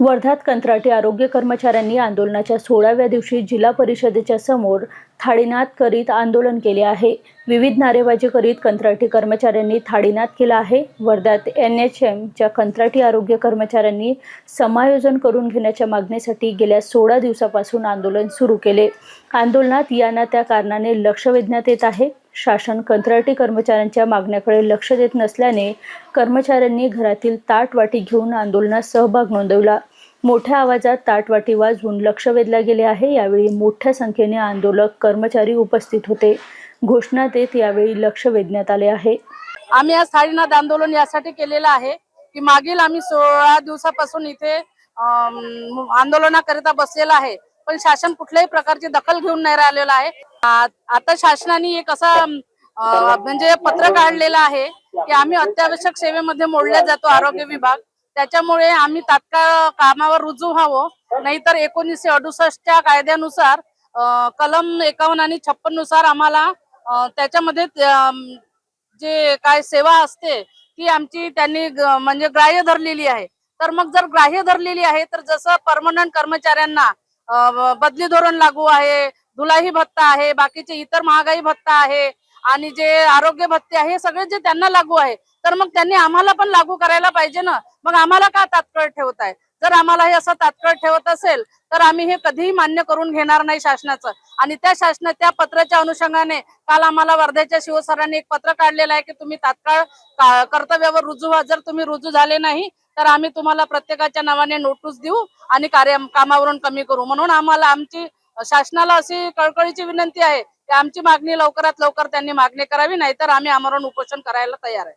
वर्ध्यात कंत्राटी आरोग्य कर्मचाऱ्यांनी आंदोलनाच्या सोळाव्या दिवशी जिल्हा परिषदेच्या समोर थाळीनाद करीत आंदोलन केले आहे. विविध नारेबाजी करीत कंत्राटी कर्मचाऱ्यांनी थाळीनाद केला आहे. वर्ध्यात एन एच एमच्या कंत्राटी आरोग्य कर्मचाऱ्यांनी समायोजन करून घेण्याच्या मागणीसाठी गेल्या सोळा दिवसापासून आंदोलन सुरू केले. आंदोलनात या ना त्या कारणाने लक्ष वेधण्यात येत आहे. शासन कंत्राटी कर्मचाऱ्यांच्या मागण्याकडे लक्ष देत नसल्याने कर्मचाऱ्यांनी घरातील ताटवाटी घेऊन आंदोलनात सहभाग नोंदवला. मोठ्या आवाजात ताटवाटी वाजवून लक्ष वेधले गेले आहे. यावेळी मोठ्या संख्येने आंदोलक कर्मचारी उपस्थित होते. घोषणा देत यावेळी लक्ष वेधण्यात आले आहे. आम्ही आज साडीनाथ आंदोलन यासाठी केलेलं आहे की मागील आम्ही सोळा दिवसापासून इथे आंदोलनाकरिता बसलेला आहे. पण शासन कुठल्याही प्रकारची दखल घेऊन नाही राहिलेलं आहे. आता शासनाने एक असा म्हणजे पत्र काढलेलं आहे की आम्ही अत्यावश्यक सेवेमध्ये मोडला जातो आरोग्य विभाग. त्याच्यामुळे आम्ही तात्काळ कामावर रुजू व्हावं. नाहीतर एकोणीसशे अडुसष्टच्या कायद्यानुसार कलम एकावन्न आणि छप्पननुसार आम्हाला त्याच्यामध्ये जे काय सेवा असते ती आमची त्यांनी म्हणजे ग्राह्य धरलेली आहे. तर मग जर ग्राह्य धरलेली आहे तर जसं परमनंट कर्मचाऱ्यांना बदली धोरण लागू आहे धुलाही भत्ता आहे बाकीचे इतर महागाई भत्ता आहे आणि जे आरोग्य भत्ते आहे हे सगळे जे त्यांना लागू आहे तर मग त्यांनी आम्हाला पण लागू करायला पाहिजे ना? मग आम्हाला का तात्काळ ठेवत आहे? जर आम्हाला हे असं तात्काळ ठेवत असेल तर आम्ही हे कधीही मान्य करून घेणार नाही शासनाचं. आणि त्या शासना त्या पत्राच्या अनुषंगाने काल आम्हाला वर्ध्याच्या शिवसरांनी एक पत्र काढलेलं आहे की तुम्ही तात्काळ कर्तव्यावर रुजू व्हा. जर तुम्ही रुजू झाले नाही तर आम्ही तुम्हाला प्रत्येकाच्या नावाने नोटीस देऊ आणि कार्य कामावरून कमी करू. म्हणून आम्हाला आमची शासनाला अशी कळकळीची विनंती आहे आमची मागणी लवकरात लवकर त्यांनी मागणी करावी नाहीतर आम्ही आमरण उपोषण करायला तयार आहे.